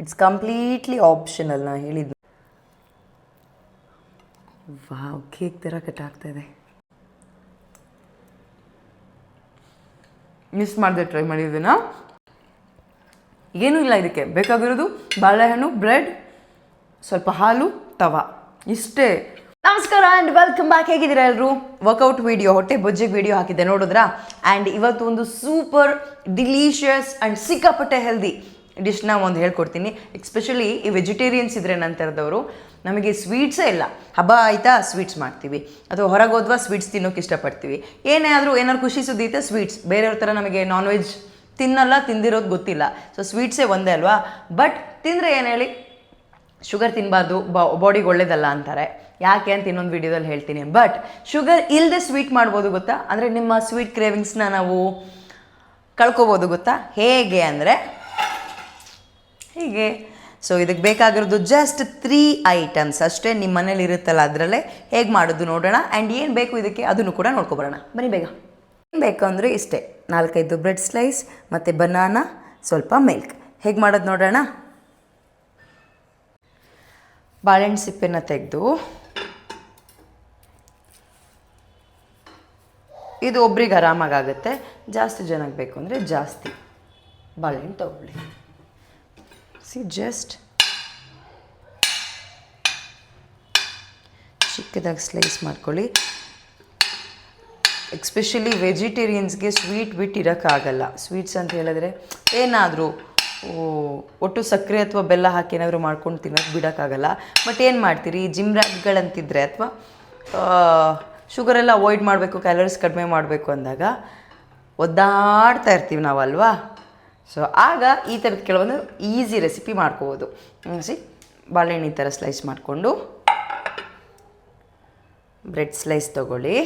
It's completely optional ನಾ ಹೇಳಿದ್ದು. Wow, cake ಥರ ಕಟ್ ಇದೆ. ಮಿಸ್ ಮಾಡಿದೆ ಟ್ರೈ ಮಾಡಿದ್ದೀನ ಏನೂ ಇಲ್ಲ ಇದಕ್ಕೆ. ಬೇಕಾಗಿರೋದು ಬಾಳೆಹಣ್ಣು ಬ್ರೆಡ್ ಸ್ವಲ್ಪ ಹಾಲು, ತವಾ. ಇಷ್ಟೇ. ನಮಸ್ಕಾರ ಆ್ಯಂಡ್ ವೆಲ್ಕಮ್ ಬ್ಯಾಕ್ ಹೇಗಿದ್ದೀರಾ ಎಲ್ಲರೂ ವರ್ಕೌಟ್ ವಿಡಿಯೋ ಹೊಟ್ಟೆ ಬೊಜ್ಜಿಗೆ ವಿಡಿಯೋ ಹಾಕಿದ್ದೆ, ನೋಡಿದ್ರಾ? ಆ್ಯಂಡ್ ಇವತ್ತು ಒಂದು ಸೂಪರ್ ಡಿಲೀಷಿಯಸ್ ಆ್ಯಂಡ್ ಸಿಕ್ಕಾಪಟ್ಟೆ ಹೆಲ್ದಿ ಡಿಶ್ನ ಒಂದು ಹೇಳ್ಕೊಡ್ತೀನಿ. ಎಕ್ಸ್ಪೆಷಲಿ ಈ ವೆಜಿಟೇರಿಯನ್ಸ್ ಇದ್ರೆ ನಂತರದವರು ನಮಗೆ ಸ್ವೀಟ್ಸೇ ಇಲ್ಲ. ಹಬ್ಬ ಆಯಿತಾ ಸ್ವೀಟ್ಸ್ ಮಾಡ್ತೀವಿ. ಅಥವಾ ಹೊರಗೆ ಹೋದ್ವಾ ಸ್ವೀಟ್ಸ್ ತಿನ್ನೋಕೆ ಇಷ್ಟಪಡ್ತೀವಿ. ಏನೇ ಆದರೂ ಏನಾದ್ರು ಖುಷಿ ಸುದ್ದಿ ಇತ್ತೆ ಸ್ವೀಟ್ಸ್ ಬೇರೆಯವ್ರ ಥರ ನಮಗೆ ನಾನ್ ವೆಜ್ ತಿನ್ನಲ್ಲ, ತಿಂದಿರೋದು ಗೊತ್ತಿಲ್ಲ. ಸೊ ಸ್ವೀಟ್ಸೇ ಒಂದೇ ಅಲ್ವಾ? ಬಟ್ ತಿಂದರೆ ಏನು ಹೇಳಿ? ಶುಗರ್ ತಿನ್ನಬಾರ್ದು ಬಾಡಿಗೆ ಒಳ್ಳೇದಲ್ಲ ಅಂತಾರೆ. ಯಾಕೆ ಅಂತ ಇನ್ನೊಂದು ವಿಡಿಯೋದಲ್ಲಿ ಹೇಳ್ತೀನಿ. ಬಟ್ ಶುಗರ್ ಇಲ್ಲದೆ ಸ್ವೀಟ್ ಮಾಡ್ಬೋದು ಗೊತ್ತಾ? ಅಂದರೆ ನಿಮ್ಮ ಸ್ವೀಟ್ ಕ್ರೇವಿಂಗ್ಸ್ನ ನಾವು ಕಳ್ಕೊಬೋದು ಗೊತ್ತಾ? ಹೇಗೆ ಅಂದರೆ, ಹೀಗೆ. ಸೊ ಇದಕ್ಕೆ ಬೇಕಾಗಿರೋದು ಜಸ್ಟ್ ತ್ರೀ ಐಟಮ್ಸ್ ಅಷ್ಟೇ ನಿಮ್ಮ ಮನೇಲಿ ಇರುತ್ತಲ್ಲ ಅದರಲ್ಲೇ ಹೇಗೆ ಮಾಡೋದು ನೋಡೋಣ. ಆ್ಯಂಡ್ ಏನು ಬೇಕು ಇದಕ್ಕೆ ಅದನ್ನು ಕೂಡ ನೋಡ್ಕೊಬರೋಣ. ಬನ್ನಿ ಬೇಗ. ಏನು ಬೇಕು ಅಂದರೆ ಇಷ್ಟೇ. ನಾಲ್ಕೈದು ಬ್ರೆಡ್ ಸ್ಲೈಸ್ ಮತ್ತು ಬನಾನಾ ಸ್ವಲ್ಪ ಮಿಲ್ಕ್ ಹೇಗೆ ಮಾಡೋದು ನೋಡೋಣ? ಬಾಳೆಹಣ್ಣು ಸಿಪ್ಪೆನ ತೆಗೆದು ಇದು ಒಬ್ರಿಗೆ ಆರಾಮಾಗುತ್ತೆ ಜಾಸ್ತಿ ಜನಕ್ಕೆ ಬೇಕು ಅಂದರೆ ಜಾಸ್ತಿ. ಬಾಳೆಹಣ್ಣು ತಗೊಳ್ಳಿ. ಸಿ ಜಸ್ಟ್ ಚಿಕ್ಕದಾಗಿ ಸ್ಲೈಸ್ ಮಾಡ್ಕೊಳ್ಳಿ. ಎಕ್ಸ್ಪೆಷಲಿ ವೆಜಿಟೇರಿಯನ್ಸ್ಗೆ ಸ್ವೀಟ್ ಬಿಟ್ಟು ಇರೋಕ್ಕಾಗಲ್ಲ. ಸ್ವೀಟ್ಸ್ ಅಂತ ಹೇಳಿದ್ರೆ ಏನಾದರೂ ಒಟ್ಟು ಸಕ್ಕರೆ ಅಥವಾ ಬೆಲ್ಲ ಹಾಕಿ ಏನಾದರೂ ಮಾಡ್ಕೊಂಡು ತಿನ್ನೋಕೆ ಬಿಡೋಕ್ಕಾಗಲ್ಲ. ಬಟ್ ಏನು ಮಾಡ್ತೀರಿ? ಜಿಮ್ ರ್ಯಾಟ್ಗಳಂತಿದ್ರೆ ಶುಗರೆಲ್ಲ ಅವಾಯ್ಡ್ ಮಾಡಬೇಕು ಕ್ಯಾಲರೀಸ್ ಕಡಿಮೆ ಮಾಡಬೇಕು ಅಂದಾಗ ಒದ್ದಾಡ್ತಾ ಇರ್ತೀವಿ ನಾವಲ್ವಾ ಸೊ ಆಗ ಈ ಥರದ ಕೆಲವೊಂದು ಈಸಿ ರೆಸಿಪಿ ಮಾಡ್ಕೋಬೋದು. ಸಿ ಬಾಳೆಹಣ್ಣು ಥರ ಸ್ಲೈಸ್ ಮಾಡಿಕೊಂಡು ಬ್ರೆಡ್ ಸ್ಲೈಸ್ ತೊಗೊಳ್ಳಿ.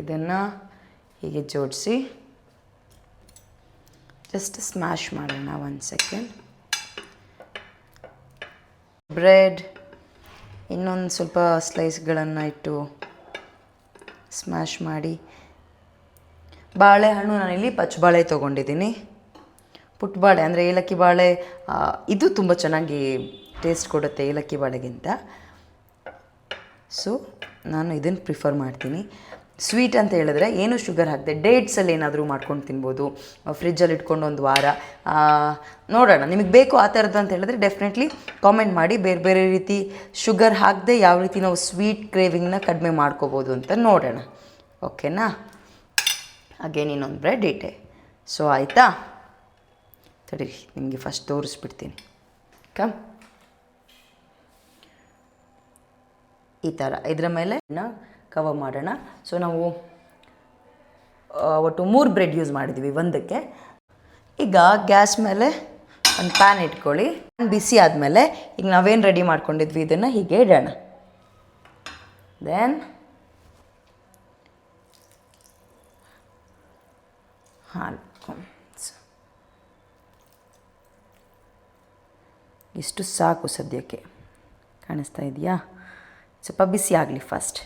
ಇದನ್ನು ಹೀಗೆ ಜೋಡಿಸಿ. ಜಸ್ಟ್ ಸ್ಮ್ಯಾಶ್ ಮಾಡೋಣ ಒಂದು ಸೆಕೆಂಡ್ ಬ್ರೆಡ್ ಇನ್ನೊಂದು ಸ್ವಲ್ಪ ಸ್ಲೈಸ್ಗಳನ್ನು ಇಟ್ಟು ಸ್ಮ್ಯಾಶ್ ಮಾಡಿ. ಬಾಳೆಹಣ್ಣು ನಾನಿಲ್ಲಿ ಪಚ್ಚಬಾಳೆ ತೊಗೊಂಡಿದ್ದೀನಿ. ಪುಟ್ಟಬಾಳೆ ಅಂದರೆ ಏಲಕ್ಕಿ ಬಾಳೆ ಇದು ತುಂಬ ಚೆನ್ನಾಗಿ ಟೇಸ್ಟ್ ಕೊಡುತ್ತೆ ಏಲಕ್ಕಿ ಬಾಳೆಗಿಂತ. ಸೊ ನಾನು ಇದನ್ನು ಪ್ರಿಫರ್ ಮಾಡ್ತೀನಿ. ಸ್ವೀಟ್ ಅಂತ ಹೇಳಿದ್ರೆ ಏನು ಶುಗರ್ ಹಾಕಿದೆ ಡೇಟ್ಸಲ್ಲಿ ಏನಾದರೂ ಮಾಡ್ಕೊಂಡು ತಿನ್ಬೋದು. ಫ್ರಿಜ್ಜಲ್ಲಿ ಇಟ್ಕೊಂಡು ಒಂದು ವಾರ. ನೋಡೋಣ, ನಿಮಗೆ ಬೇಕು ಆ ಥರದ್ದು ಅಂತ ಹೇಳಿದ್ರೆ ಡೆಫಿನೆಟ್ಲಿ ಕಾಮೆಂಟ್ ಮಾಡಿ, ಬೇರೆ ಬೇರೆ ರೀತಿ ಶುಗರ್ ಹಾಕದೆ ಯಾವ ರೀತಿ ನಾವು ಸ್ವೀಟ್ ಕ್ರೇವಿಂಗ್ನ ಕಡಿಮೆ ಮಾಡ್ಕೋಬೋದು ಅಂತ ನೋಡೋಣ. ಓಕೆನಾ ಅಗೇನ್ ಇನ್ನೊಂದು ಬ್ರೆಡ್ ಇಟ್ಟೆ ಸೊ ಆಯಿತಾ? ತಡಿ, ನಿಮಗೆ ಫಸ್ಟ್ ತೋರಿಸ್ಬಿಡ್ತೀನಿ. ಕಮ್ ಈ ಥರ ಇದರ ಮೇಲೆ ಕವರ್ ಮಾಡೋಣ. ಸೊ ನಾವು ಒಟ್ಟು ಮೂರು ಬ್ರೆಡ್ ಯೂಸ್ ಮಾಡಿದ್ದೀವಿ ಒಂದಕ್ಕೆ. ಈಗ ಗ್ಯಾಸ್ ಮೇಲೆ ಒಂದು ಪ್ಯಾನ್ ಇಟ್ಕೊಳ್ಳಿ. ಬಿಸಿ ಆದಮೇಲೆ ಈಗ ನಾವೇನು ರೆಡಿ ಮಾಡ್ಕೊಂಡಿದ್ವಿ ಇದನ್ನು ಹೀಗೆ ಇಡೋಣ. ದೆನ್ ಹಾಲು ಇಷ್ಟು ಸಾಕು ಸದ್ಯಕ್ಕೆ. ಕಾಣಿಸ್ತಾ ಇದೆಯಾ? ಸ್ವಲ್ಪ ಬಿಸಿ ಆಗಲಿ ಫಸ್ಟ್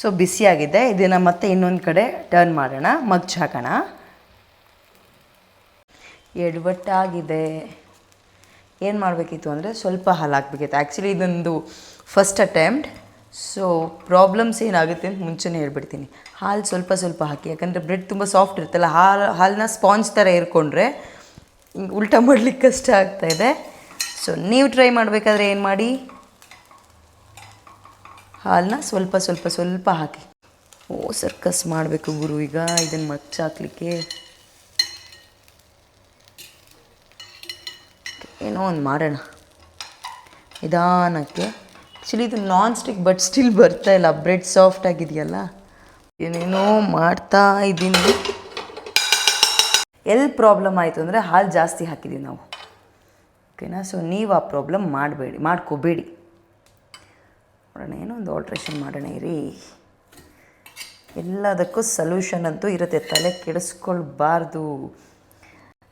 ಸೊ ಬಿಸಿಯಾಗಿದೆ ಇದನ್ನು ಮತ್ತೆ ಇನ್ನೊಂದು ಕಡೆ ಟರ್ನ್ ಮಾಡೋಣ. ಮಗ್ಜ್ ಹಾಕೋಣ ಎಡವಟ್ಟಾಗಿದೆ. ಏನು ಮಾಡಬೇಕಿತ್ತು ಅಂದರೆ ಸ್ವಲ್ಪ ಹಾಲು ಹಾಕ್ಬೇಕಿತ್ತು ಆ್ಯಕ್ಚುಲಿ ಇದೊಂದು ಫಸ್ಟ್ ಅಟೆಂಪ್ಟ್ ಸೊ ಪ್ರಾಬ್ಲಮ್ಸ್ ಏನಾಗುತ್ತೆ ಅಂತ ಮುಂಚೆನೇ ಹೇಳ್ಬಿಡ್ತೀನಿ. ಹಾಲು ಸ್ವಲ್ಪ ಸ್ವಲ್ಪ ಹಾಕಿ. ಯಾಕಂದರೆ ಬ್ರೆಡ್ ತುಂಬ ಸಾಫ್ಟ್ ಇರುತ್ತಲ್ಲ, ಹಾಲು ಹಾಲನ್ನ ಸ್ಪಾಂಜ್ ಥರ ಇರ್ಕೊಂಡ್ರೆ ಹಿಂಗೆ ಉಲ್ಟಾ ಮಾಡಲಿಕ್ಕೆ ಕಷ್ಟ ಆಗ್ತಾಯಿದೆ ಸೊ ನೀವು ಟ್ರೈ ಮಾಡಬೇಕಾದ್ರೆ ಏನು ಮಾಡಿ? ಹಾಲನ್ನ ಸ್ವಲ್ಪ ಸ್ವಲ್ಪ ಸ್ವಲ್ಪ ಹಾಕಿ. ಓ ಸರ್ಕಸ್ ಮಾಡಬೇಕು ಗುರು, ಈಗ ಇದನ್ನು ಮಚ್ಚಾಕ್ಲಿಕ್ಕೆ ಏನೋ ಒಂದು ಮಾಡೋಣ. ನಿಧಾನಕ್ಕೆ. ಆ್ಯಕ್ಚುಲಿ ಇದು ನಾನ್ ಸ್ಟಿಕ್ ಬಟ್ ಸ್ಟಿಲ್ ಬರ್ತಾ ಇಲ್ಲ. ಬ್ರೆಡ್ ಸಾಫ್ಟ್ ಆಗಿದೆಯಲ್ಲ. ಏನೇನೋ ಮಾಡ್ತಾ ಇದ್ದೀನಿ. ಎಲ್ಲಿ ಪ್ರಾಬ್ಲಮ್ ಆಯಿತು ಅಂದರೆ ಹಾಲು ಜಾಸ್ತಿ ಹಾಕಿದ್ದೀವಿ ನಾವು. ಓಕೆನಾ ಸೊ ನೀವು ಆ ಪ್ರಾಬ್ಲಮ್ ಮಾಡಬೇಡಿ, ಮಾಡ್ಕೋಬೇಡಿ. ನೋಡೋಣ, ಏನೋ ಒಂದು ಆಲ್ಟ್ರೇಷನ್ ಮಾಡೋಣ ಇರಿ. ಎಲ್ಲದಕ್ಕೂ ಸೊಲ್ಯೂಷನ್ ಅಂತೂ ಇರುತ್ತೆ, ತಲೆ ಕೆಡಿಸ್ಕೊಳ್ಬಾರ್ದು.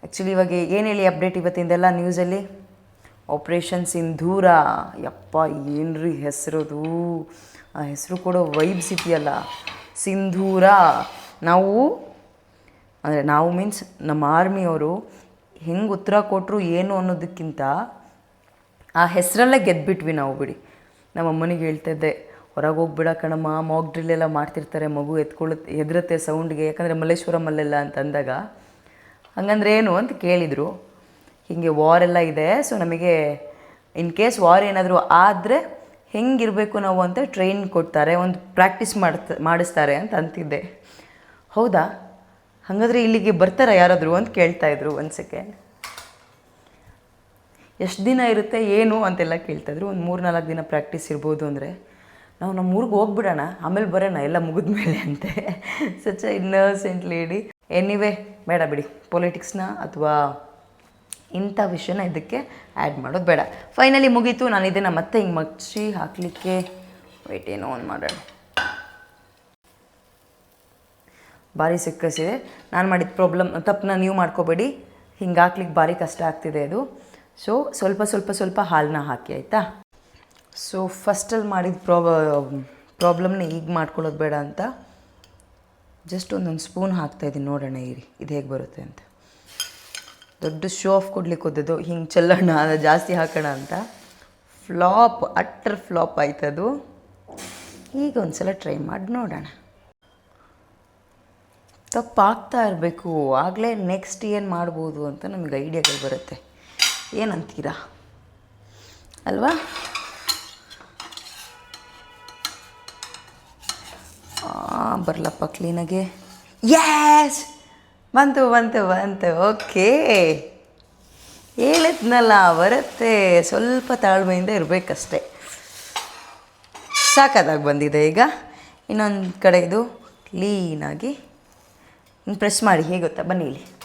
ಆ್ಯಕ್ಚುಲಿ ಇವಾಗ ಏನು ಹೇಳಿ ಅಪ್ಡೇಟ್ ಇವತ್ತಿಂದೆಲ್ಲ ನ್ಯೂಸಲ್ಲಿ ಆಪ್ರೇಷನ್ ಸಿಂಧೂರ ಯಪ್ಪ, ಏನ್ರಿ ಹೆಸರದು? ಆ ಹೆಸರು ಕೊಡೋ ವೈಬ್ಸ್ ಇದೆಯಲ್ಲ. ಸಿಂಧೂರ ನಾವು, ಅಂದರೆ ನಾವು ಮೀನ್ಸ್ ನಮ್ಮ ಆರ್ಮಿಯವರು ಹೆಂಗೆ ಉತ್ತರ ಕೊಟ್ಟರು ಏನು ಅನ್ನೋದಕ್ಕಿಂತ ಆ ಹೆಸರಲ್ಲೇ ಗೆದ್ಬಿಟ್ವಿ ನಾವು ಬಿಡಿ. ನಮ್ಮ ಅಮ್ಮನಿಗೆ ಹೇಳ್ತಿದ್ದೆ ಹೊರಗೆ ಹೋಗ್ಬಿಡ ಕಣಮ್ಮ ಮಾಕ್ ಡ್ರಿಲ್ ಎಲ್ಲ ಮಾಡ್ತಿರ್ತಾರೆ, ಮಗು ಎತ್ಕೊಳ್ಳುತ್ತೆ ಹೆದರುತ್ತೆ ಸೌಂಡ್ಗೆ ಯಾಕಂದರೆ ಮಲ್ಲೇಶ್ವರಮಲ್ಲೆಲ್ಲ ಅಂತ ಅಂದಾಗ. ಹಂಗಂದ್ರೆ ಏನು ಅಂತ ಕೇಳಿದರು. ಹೀಗೆ ವಾರ್ ಎಲ್ಲ ಇದೆ ಸೊ ನಮಗೆ ಇನ್ ಕೇಸ್ ವಾರ್ ಏನಾದರೂ ಆದರೆ ಹೆಂಗಿರಬೇಕು ನಾವು ಅಂತ ಟ್ರೈನ್ ಕೊಡ್ತಾರೆ, ಒಂದು ಪ್ರಾಕ್ಟೀಸ್ ಮಾಡ್ತ, ಮಾಡಿಸ್ತಾರೆ ಅಂತ ಅಂತಿದ್ದೆ. ಹೌದಾ? ಹಾಗಾದರೆ ಇಲ್ಲಿಗೆ ಬರ್ತಾರಾ ಯಾರಾದರೂ? ಅಂತ ಕೇಳ್ತಾ ಇದ್ರು ಒಂದು ಸೆಕೆಂಡ್ ಎಷ್ಟು ದಿನ ಇರುತ್ತೆ, ಏನು ಅಂತೆಲ್ಲ ಕೇಳ್ತಾಯಿದ್ರು. ಒಂದು ಮೂರು ನಾಲ್ಕು ದಿನ ಪ್ರಾಕ್ಟೀಸ್ ಇರ್ಬೋದು ಅಂದರೆ. ನಾವು ನಮ್ಮ ಊರಿಗೆ ಹೋಗ್ಬಿಡೋಣ. ಆಮೇಲೆ ಬರೋಣ, ಎಲ್ಲ ಮುಗಿದ ಮೇಲೆ ಅಂತೆ ಸಚ್ ಇನ್ನಸೆಂಟ್ ಲೇಡಿ ಎನಿವೇ ಬೇಡ ಬಿಡಿ. ಪೊಲಿಟಿಕ್ಸ್ನ ಅಥವಾ ಇಂಥ ವಿಷಯನ ಇದಕ್ಕೆ ಆ್ಯಡ್ ಮಾಡೋದು ಬೇಡ. ಫೈನಲಿ ಮುಗೀತು. ನಾನು ಇದನ್ನು ಮತ್ತೆ ಹಿಂಗೆ ಮಚ್ಚಿ ಹಾಕಲಿಕ್ಕೆ ವೆಯ್ಟ್ ಏನೋ ಒಂದು ಮಾಡೋಣ. ಭಾರಿ ಸಿಕ್ಕಸಿದೆ ನಾನು ಮಾಡಿದ ಪ್ರಾಬ್ಲಮ್ ತಪ್ಪನ್ನ ನೀವು ಮಾಡ್ಕೋಬೇಡಿ. ಹಿಂಗೆ ಹಾಕ್ಲಿಕ್ಕೆ ಭಾರಿ ಕಷ್ಟ ಆಗ್ತಿದೆ ಅದು. ಸೊ ಸ್ವಲ್ಪ ಸ್ವಲ್ಪ ಸ್ವಲ್ಪ ಹಾಲನ್ನ ಹಾಕಿ, ಆಯಿತಾ? ಸೊ ಫಸ್ಟಲ್ಲಿ ಮಾಡಿದ ಪ್ರಾಬ್ ಪ್ರಾಬ್ಲಮ್ನ ಈಗ ಮಾಡ್ಕೊಳ್ಳೋದು ಬೇಡ ಅಂತ. ಜಸ್ಟ್ ಒಂದೊಂದು ಸ್ಪೂನ್ ಹಾಕ್ತಾಯಿದ್ದೀನಿ ನೋಡೋಣ, ಇರಿ. ಇದು ಹೇಗೆ ಬರುತ್ತೆ ಅಂತ. ದೊಡ್ಡ ಶೋ ಆಫ್ ಕೊಡ್ಲಿಕ್ಕೆ ಹೋದದ್ದು, ಹಿಂಗೆ ಚೆಲ್ಲೋಣ ಜಾಸ್ತಿ ಹಾಕೋಣ ಅಂತ. ಫ್ಲಾಪ್ ಅಟ್ಟರ್ ಫ್ಲಾಪ್ ಆಯ್ತದು ಈಗ ಒಂದು ಸಲ ಟ್ರೈ ಮಾಡಿ, ನೋಡೋಣ. ತಪ್ಪಾಗ್ತಾ ಇರಬೇಕು. ಆಗಲೇ ನೆಕ್ಸ್ಟ್ ಏನು ಮಾಡ್ಬೋದು ಅಂತ ನಮಗೆ ಐಡಿಯಾಗಳು ಬರುತ್ತೆ. ಏನಂತೀರಾ? ಅಲ್ವಾ? ಬರಲಪ್ಪ ಕ್ಲೀನಾಗೆ ಯಾಸ್ ಬಂತು ಬಂತು ಬಂತು. ಓಕೆ ಹೇಳಿದ್ನಲ್ಲ, ಬರುತ್ತೆ. ಸ್ವಲ್ಪ ತಾಳ್ಮೆಯಿಂದ ಇರಬೇಕಷ್ಟೆ. ಸಾಕಾದಾಗ ಬಂದಿದೆ ಈಗ. ಇನ್ನೊಂದು ಕಡೆ ಇದು ಕ್ಲೀನಾಗಿ ಪ್ರೆಸ್ ಮಾಡಿ. ಹೇಗೆ ಗೊತ್ತಾ? ಬನ್ನಿ ಇಲ್ಲಿ.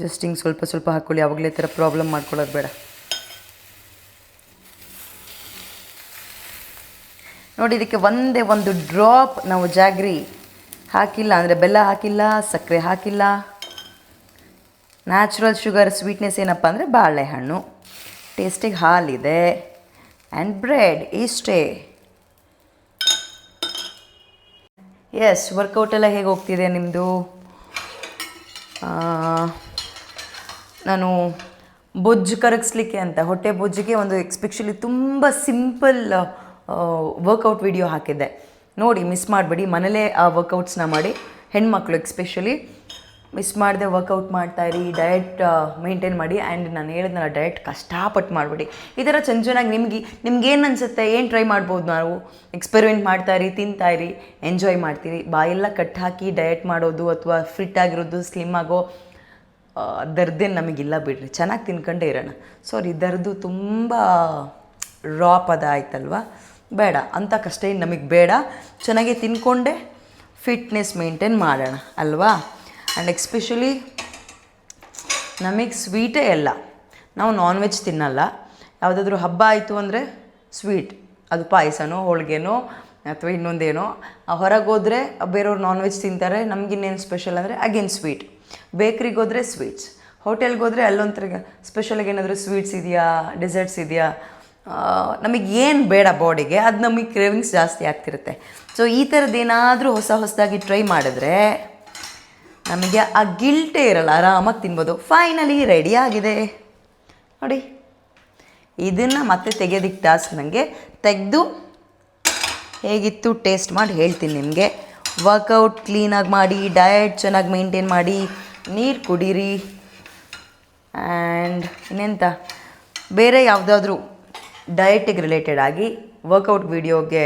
ಜಸ್ಟ್ ಹಿಂಗೆ ಸ್ವಲ್ಪ ಸ್ವಲ್ಪ ಹಾಕ್ಕೊಳ್ಳಿ ಯಾವಾಗಲೇ ಥರ ಪ್ರಾಬ್ಲಮ್ ಮಾಡ್ಕೊಳ್ಳೋದು ಬೇಡ. ನೋಡಿ, ಇದಕ್ಕೆ ಒಂದೇ ಒಂದು ಡ್ರಾಪ್ ನಾವು ಜಾಗ್ರಿ. ಹಾಕಿಲ್ಲ ಅಂದರೆ ಬೆಲ್ಲ ಹಾಕಿಲ್ಲ, ಸಕ್ಕರೆ ಹಾಕಿಲ್ಲ. ನ್ಯಾಚುರಲ್ ಶುಗರ್ ಸ್ವೀಟ್ನೆಸ್ ಏನಪ್ಪ ಅಂದರೆ ಬಾಳೆಹಣ್ಣು. ಟೇಸ್ಟಿಗೆ ಹಾಲಿದೆ. ಆ್ಯಂಡ್ ಬ್ರೆಡ್ ಇಷ್ಟೇ ಎಸ್ ವರ್ಕೌಟ್ ಎಲ್ಲ ಹೇಗೆ ಹೋಗ್ತಿದೆ ನಿಮ್ಮದು ನಾನು ಬೊಜ್ಜು ಕರಗಿಸ್ಲಿಕ್ಕೆ ಅಂತ, ಹೊಟ್ಟೆ ಬೊಜ್ಜಿಗೆ ಒಂದು ಎಕ್ಸ್ಪೆಷಲಿ ತುಂಬ ಸಿಂಪಲ್ ವರ್ಕೌಟ್ ವಿಡಿಯೋ ಹಾಕಿದ್ದೆ. ನೋಡಿ ಮಿಸ್ ಮಾಡಬೇಡಿ, ಮನೇಲೇ ಆ ವರ್ಕೌಟ್ಸ್ನ ಮಾಡಿ. ಹೆಣ್ಮಕ್ಳು ಎಕ್ಸ್ಪೆಷಲಿ ಮಿಸ್ ಮಾಡದೆ ವರ್ಕೌಟ್ ಮಾಡ್ತಾ ಇರಿ ಡಯಟ್ ಮೇಂಟೈನ್ ಮಾಡಿ. ಆ್ಯಂಡ್ ನಾನು ಹೇಳಿದ್ನಲ್ಲ ಡಯಟ್ ಕಷ್ಟಪಟ್ಟು ಮಾಡಿಬಿಡಿ. ಈ ಥರ ಚೆನ್ನ ಚೆನ್ನಾಗಿ ನಿಮಗೆ ನಿಮ್ಗೇನು ಅನಿಸುತ್ತೆ, ಏನು ಟ್ರೈ ಮಾಡ್ಬೋದು ನಾವು? ಎಕ್ಸ್ಪೆರಿಮೆಂಟ್ ಮಾಡ್ತಾಯಿರಿ ತಿಂತಾಯಿರಿ ಎಂಜಾಯ್ ಮಾಡ್ತೀರಿ. ಬಾಯೆಲ್ಲ ಕಟ್ ಹಾಕಿ ಡಯಟ್ ಮಾಡೋದು, ಅಥವಾ ಫಿಟ್ ಆಗಿರೋದು ಸ್ಲಿಮ್ ಆಗೋ ದರ್ದೇನು ನಮಗಿಲ್ಲ ಬಿಡ್ರಿ. ಚೆನ್ನಾಗಿ ತಿನ್ಕೊಂಡೇ ಇರೋಣ. ಸಾರಿ ದರ್ದು ತುಂಬ ರಾ ಪದ ಆಯ್ತಲ್ವ? ಬೇಡ ಅಂಥ ಕಷ್ಟ ಏನು ನಮಗೆ ಬೇಡ. ಚೆನ್ನಾಗಿ ತಿನ್ಕೊಂಡೆ ಫಿಟ್ನೆಸ್ ಮೇಂಟೈನ್ ಮಾಡೋಣ, ಅಲ್ವಾ? ಆ್ಯಂಡ್ ಎಕ್ಸ್ಪೆಷಲಿ ನಮಗೆ ಸ್ವೀಟೇ ಎಲ್ಲ ನಾವು ನಾನ್ ವೆಜ್ ತಿನ್ನಲ್ಲ. ಯಾವುದಾದ್ರೂ ಹಬ್ಬ ಆಯಿತು ಅಂದರೆ ಸ್ವೀಟ್ ಅದು ಪಾಯಸನೋ, ಹೋಳಿಗೆನೋ, ಅಥವಾ ಇನ್ನೊಂದೇನೋ. ಹೊರಗೆ ಹೋದರೆ ಬೇರೆಯವ್ರು ನಾನ್ ವೆಜ್ ತಿಂತಾರೆ ನಮಗಿನ್ನೇನು ಸ್ಪೆಷಲ್ ಅಂದರೆ ಅಗೇನ್ ಸ್ವೀಟ್ ಬೇಕ್ರಿಗೆ ಹೋದರೆ ಸ್ವೀಟ್ಸ್. ಹೋಟೆಲ್ಗೆ ಹೋದರೆ ಅಲ್ಲೊಂಥರ ಸ್ಪೆಷಲಾಗಿ ಏನಾದರೂ ಸ್ವೀಟ್ಸ್ ಇದೆಯಾ ಡೆಸರ್ಟ್ಸ್ ಇದೆಯಾ? ನಮಗೆ ಏನು ಬೇಡ ಬಾಡಿಗೆ ಅದು ನಮಗೆ ಕ್ರೇವಿಂಗ್ಸ್ ಜಾಸ್ತಿ ಆಗ್ತಿರುತ್ತೆ. ಸೊ ಈ ಥರದ್ದೇನಾದರೂ ಹೊಸ ಹೊಸದಾಗಿ ಟ್ರೈ ಮಾಡಿದ್ರೆ ನಮಗೆ ಆ ಗಿಲ್ಟೇ ಇರಲ್ಲ, ಆರಾಮಾಗಿ ತಿನ್ಬೋದು. ಫೈನಲಿ ರೆಡಿ ಆಗಿದೆ. ನೋಡಿ. ಇದನ್ನು ಮತ್ತೆ ತೆಗೆಯೋದಕ್ಕೆ ಟಾಸ್ಕ್ ನನಗೆ ತೆಗೆದು ಹೇಗಿತ್ತು ಟೇಸ್ಟ್ ಮಾಡಿ ಹೇಳ್ತೀನಿ ನಿಮಗೆ. ವರ್ಕೌಟ್ ಕ್ಲೀನಾಗಿ ಮಾಡಿ ಡಯಟ್ ಚೆನ್ನಾಗಿ ಮೇಂಟೈನ್ ಮಾಡಿ, ನೀರು ಕುಡೀರಿ. ಆ್ಯಂಡ್ ಇನ್ನೆಂತ? ಬೇರೆ ಯಾವುದಾದ್ರೂ ಡಯಟಿಗೆ ರಿಲೇಟೆಡ್ ಆಗಿ ವರ್ಕೌಟ್ ವೀಡಿಯೋಗೆ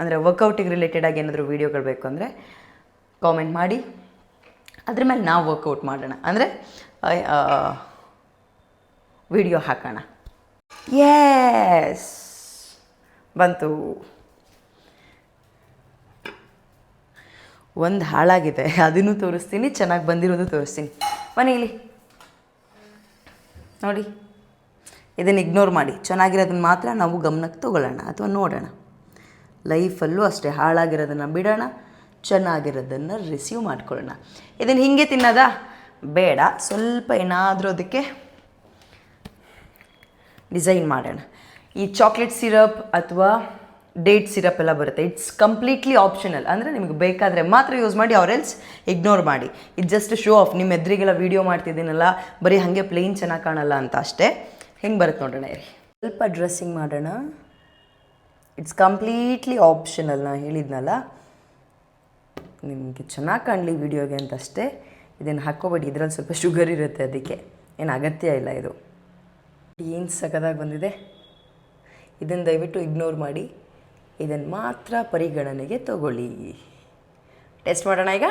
ಅಂದರೆ ವರ್ಕೌಟಿಗೆ ರಿಲೇಟೆಡ್ ಆಗಿ ಏನಾದರೂ ವೀಡಿಯೋಗಳು ಬೇಕು ಅಂದರೆ ಕಾಮೆಂಟ್ ಮಾಡಿ. ಅದ್ರ ಮೇಲೆ ನಾವು ವರ್ಕೌಟ್ ಮಾಡೋಣ. ಅಂದರೆ ವಿಡಿಯೋ ಹಾಕೋಣ. ಎಸ್ ಬಂತು. ಒಂದು ಹಾಳಾಗಿದೆ. ಅದನ್ನು ತೋರಿಸ್ತೀನಿ. ಚೆನ್ನಾಗಿ ಬಂದಿರೋದು ತೋರಿಸ್ತೀನಿ. ಬನ್ನಿ ಇಲ್ಲಿ. ನೋಡಿ. ಇದನ್ನು ಇಗ್ನೋರ್ ಮಾಡಿ. ಚೆನ್ನಾಗಿರೋದನ್ನ ಮಾತ್ರ ನಾವು ಗಮನಕ್ಕೆ ತಗೊಳ್ಳೋಣ ಅಥವಾ ನೋಡೋಣ. ಲೈಫಲ್ಲೂ ಅಷ್ಟೇ ಹಾಳಾಗಿರೋದನ್ನು ಬಿಡೋಣ, ಚೆನ್ನಾಗಿರೋದನ್ನು ರಿಸೀವ್ ಮಾಡ್ಕೊಳ್ಳೋಣ. ಇದನ್ನು ಹೀಗೆ ತಿನ್ನೋದಾ? ಬೇಡ. ಸ್ವಲ್ಪ ಏನಾದರೂ ಅದಕ್ಕೆ ಡಿಸೈನ್ ಮಾಡೋಣ. ಈ ಚಾಕ್ಲೇಟ್ ಸಿರಪ್ ಅಥವಾ ಡೇಟ್ ಸಿರಪ್ ಎಲ್ಲ ಬರುತ್ತೆ. ಇಟ್ಸ್ ಕಂಪ್ಲೀಟ್ಲಿ ಆಪ್ಷನಲ್ ಅಂದರೆ ನಿಮಗೆ ಬೇಕಾದರೆ ಮಾತ್ರ ಯೂಸ್ ಮಾಡಿ ಎಲ್ಸ್ ಇಗ್ನೋರ್ ಮಾಡಿ. ಇದು ಜಸ್ಟ್ ಶೋ ಆಫ್ ನಿಮ್ಮ ಎದುರಿಗೆಲ್ಲ ವೀಡಿಯೋ ಮಾಡ್ತಿದ್ದೀನಲ್ಲ, ಬರೀ ಹಾಗೆ ಪ್ಲೇನ್ ಚೆನ್ನಾಗಿ ಕಾಣಲ್ಲ ಅಂತ ಅಷ್ಟೇ. ಹೆಂಗೆ ಬರುತ್ತೆ ನೋಡೋಣ ಇರಿ ಸ್ವಲ್ಪ ಡ್ರೆಸ್ಸಿಂಗ್ ಮಾಡೋಣ. ಇಟ್ಸ್ ಕಂಪ್ಲೀಟ್ಲಿ ಆಪ್ಷನಲ್ ನಾ ಹೇಳಿದ್ನಲ್ಲ. ನಿಮಗೆ ಚೆನ್ನಾಗಿ ಕಾಣಲಿ ವೀಡಿಯೋಗೆ ಅಂತ ಅಷ್ಟೇ. ಇದನ್ನು ಹಾಕ್ಕೋಬೇಡಿ. ಇದರಲ್ಲಿ ಸ್ವಲ್ಪ ಶುಗರ್ ಇರುತ್ತೆ ಅದಕ್ಕೆ. ಏನು ಅಗತ್ಯ ಇಲ್ಲ ಇದು. ಏನು ಸಖದಾಗಿ ಬಂದಿದೆ. ಇದನ್ನು ದಯವಿಟ್ಟು ಇಗ್ನೋರ್ ಮಾಡಿ. ಇದನ್ನು ಮಾತ್ರ ಪರಿಗಣನೆಗೆ ತಗೊಳ್ಳಿ. ಟೆಸ್ಟ್ ಮಾಡೋಣ ಈಗ.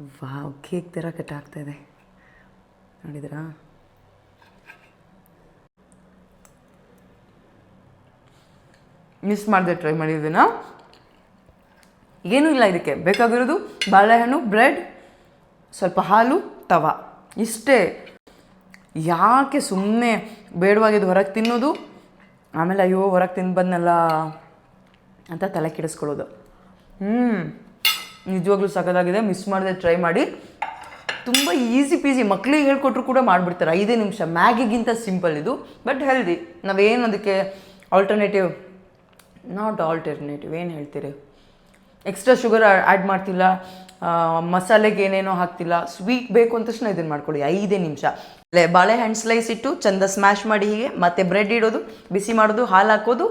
ವಾವ್ ಕೇಕ್ ಥರ ಕಟ್ ಆಗ್ತಾ ಇದೆ. ನೋಡಿದ್ರಾ? ಮಿಸ್ ಮಾಡಿದೆ ಟ್ರೈ ಮಾಡಿದ್ದೀನ ಏನೂ ಇಲ್ಲ ಇದಕ್ಕೆ. ಬೇಕಾಗಿರೋದು ಬಾಳೆಹಣ್ಣು ಬ್ರೆಡ್ ಸ್ವಲ್ಪ ಹಾಲು ತವ. ಇಷ್ಟೇ. ಯಾಕೆ ಸುಮ್ಮನೆ ಬೇಡವಾಗಿದ್ದು ಹೊರಗೆ ತಿನ್ನೋದು? ಆಮೇಲೆ ಅಯ್ಯೋ, ಹೊರಗೆ ತಿಂದು ಬಂದನಲ್ಲ ಅಂತ ತಲೆ ಕೆಡಿಸ್ಕೊಳ್ಳೋದು. ಹ್ಞೂ ನಿಜವಾಗ್ಲೂ ಸಖತ್ತಾಗಿದೆ. ಮಿಸ್ ಮಾಡದೆ ಟ್ರೈ ಮಾಡಿ. ತುಂಬ ಈಸಿ ಪೀಸಿ ಮಕ್ಕಳಿಗೆ ಹೇಳ್ಕೊಟ್ರು ಕೂಡ ಮಾಡಿಬಿಡ್ತಾರೆ. ಐದೇ ನಿಮಿಷ. ಮ್ಯಾಗಿಗಿಂತ ಸಿಂಪಲ್ ಇದು. ಬಟ್ ಹೆಲ್ದಿ ನಾವೇನು ಅದಕ್ಕೆ ಆಲ್ಟರ್ನೇಟಿವ್ ನಾಟ್ ಆಲ್ಟರ್ನೇಟಿವ್ ಏನು ಹೇಳ್ತೀರಿ? ಎಕ್ಸ್ಟ್ರಾ ಶುಗರ್ ಆ್ಯಡ್ ಮಾಡ್ತಿಲ್ಲ. ಮಸಾಲೆಗೆ ಏನೇನೋ ಹಾಕ್ತಿಲ್ಲ. ಸ್ವೀಟ್ ಬೇಕು ಅಂತ ಇದನ್ನು ಮಾಡ್ಕೊಳ್ಳಿ. ಐದೇ ನಿಮಿಷ. ಬಾಳೆಹಣ್ಣು ಸ್ಲೈಸ್ ಇಟ್ಟು ಚಂದ ಸ್ಮ್ಯಾಶ್ ಮಾಡಿ ಹೀಗೆ ಮತ್ತೆ ಬ್ರೆಡ್ ಇಡೋದು, ಬಿಸಿ ಮಾಡೋದು, ಹಾಲು ಹಾಕೋದು,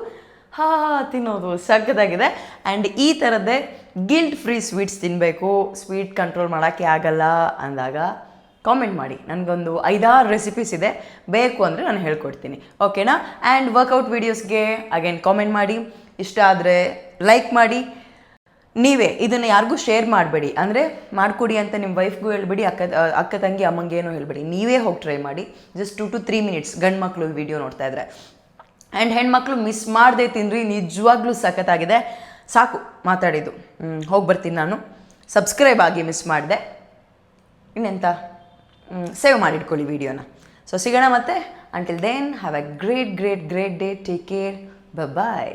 ಹಾ ತಿನ್ನೋದು ಸಖತ್ತಾಗಿದೆ. ಆ್ಯಂಡ್ ಈ ಥರದ್ದೇ ಗಿಲ್ಟ್ ಫ್ರೀ ಸ್ವೀಟ್ಸ್ ತಿನ್ನಬೇಕು ಸ್ವೀಟ್ ಕಂಟ್ರೋಲ್ ಮಾಡೋಕ್ಕೆ ಆಗಲ್ಲ ಅಂದಾಗ ಕಾಮೆಂಟ್ ಮಾಡಿ. ನನಗೊಂದು ಐದಾರು ರೆಸಿಪೀಸ್ ಇದೆ. ಬೇಕು ಅಂದರೆ ನಾನು ಹೇಳ್ಕೊಡ್ತೀನಿ. ಓಕೆನಾ ಆ್ಯಂಡ್ ವರ್ಕೌಟ್ ವೀಡಿಯೋಸ್ಗೆ ಅಗೇನ್ ಕಾಮೆಂಟ್ ಮಾಡಿ. ಇಷ್ಟ ಆದರೆ ಲೈಕ್ ಮಾಡಿ. ನೀವೇ ಇದನ್ನು ಯಾರಿಗೂ ಶೇರ್ ಮಾಡಬೇಡಿ. ಅಂದರೆ ಮಾಡಿಕೊಡಿ ಅಂತ ನಿಮ್ಮ ವೈಫ್ಗೂ ಹೇಳ್ಬೇಡಿ, ಅಕ್ಕ ಅಕ್ಕ ತಂಗಿ, ಅಮ್ಮಂಗೆ ಏನೋ ಹೇಳ್ಬೇಡಿ. ನೀವೇ ಹೋಗಿ ಟ್ರೈ ಮಾಡಿ. Just two to three minutes ಗಂಡು ಮಕ್ಕಳು ವಿಡಿಯೋ ನೋಡ್ತಾ ಇದ್ರೆ. ಆ್ಯಂಡ್ ಹೆಣ್ಮಕ್ಳು ಮಿಸ್ ಮಾಡದೆ ತಿನ್ರಿ, ನಿಜವಾಗ್ಲೂ ಸಖತ್ತಾಗಿದೆ. ಸಾಕು ಮಾತಾಡಿದ್ದು. ಹೋಗಿ ಬರ್ತೀನಿ ನಾನು. ಸಬ್ಸ್ಕ್ರೈಬ್ ಆಗಿ ಮಿಸ್ ಮಾಡಿದೆ. ಇನ್ನೆಂತ? ಸೇವ್ ಮಾಡಿಟ್ಕೊಳ್ಳಿ ವಿಡಿಯೋನ ಸೊ ಸಿಗೋಣ ಮತ್ತೆ. Until then have a great great great day take care ಬ ಬಾಯ್